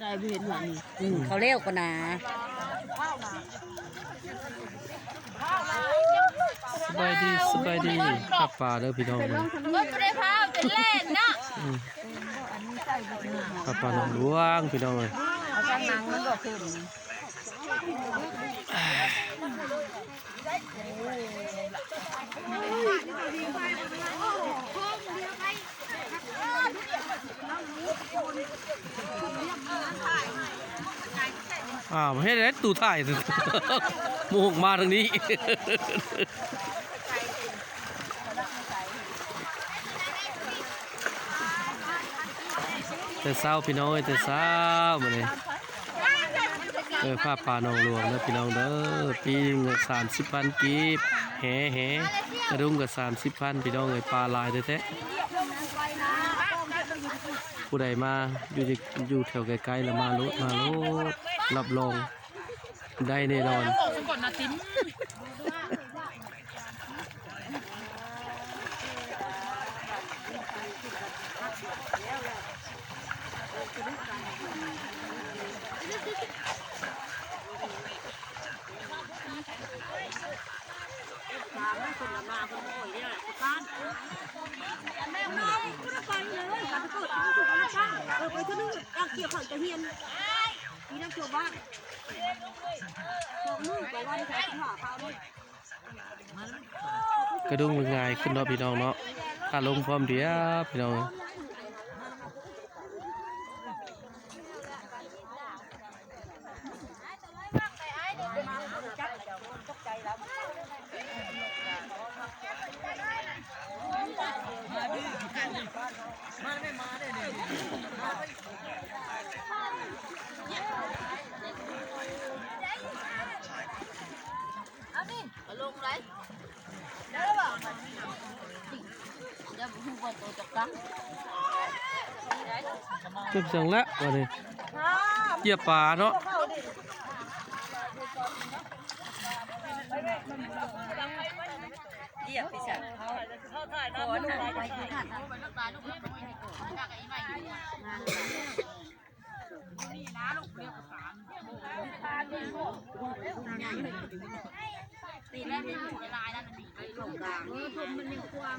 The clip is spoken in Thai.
ได้ไปเห็นหลังนี่อืมเขาเร็วกว่านาสบายดีสบายดีขับป่าเด้อพี่น้องเด้อก็ไม่ได้พาเป็นเล่นเนาะอืมขับป่าหนองหลวงพี่น้องเอ้ยเอาข้างนังมันก็ขึ้น อ้าวเฮ็ดได้ตู่ถ่ายหมูหกมาทางนี้ แต่เศร้าพี่น้องเอ้ยแต่เศร้ามื้อนี้เออผ้าป่าหนองหลวงเด้อพี่น้องเด้อปีนึงสามสิบพันกีบแห่แห่กระดุมก็สามสิบพันพี่น้องเอ้ยปลาลายแท้ผู้ใดมาอยู่อยู่แถวไกลๆแล้วมาลดมาลด รับรองได้แน่นอนก่อนนะติ้มแม่น้องก็ไปเลยค่ะไปกดที่สุดแล้วจ้าเออไปที่นึงอ่างเกี่ยวข้าวจะเฮียน มีน้ำตัวบ้านสองมือไปวันแค่ที่หาข้าวด้วยกระดุมมันง่ายขึ้นเนาะพี่น้องเนาะถ้าลงพร้อมเดียวพี่น้อง เอาลงไรเดี๋ยวพูดว่าตัวตกกังเก็บเสียงละวันนี้เหยียบป่าเนาะเหยียบไปสั่ง เข้าถ่ายน้ำลูกไปที่นั่นไปนักตายลูกเลี้ยงไม่ให้กรธนักไอ้ไม่นี่นะลูกเลี้ยงสามตีแรกไม่ถูกลายนั่นมันหนีไปลงกลางเออทมมันยังกว้าง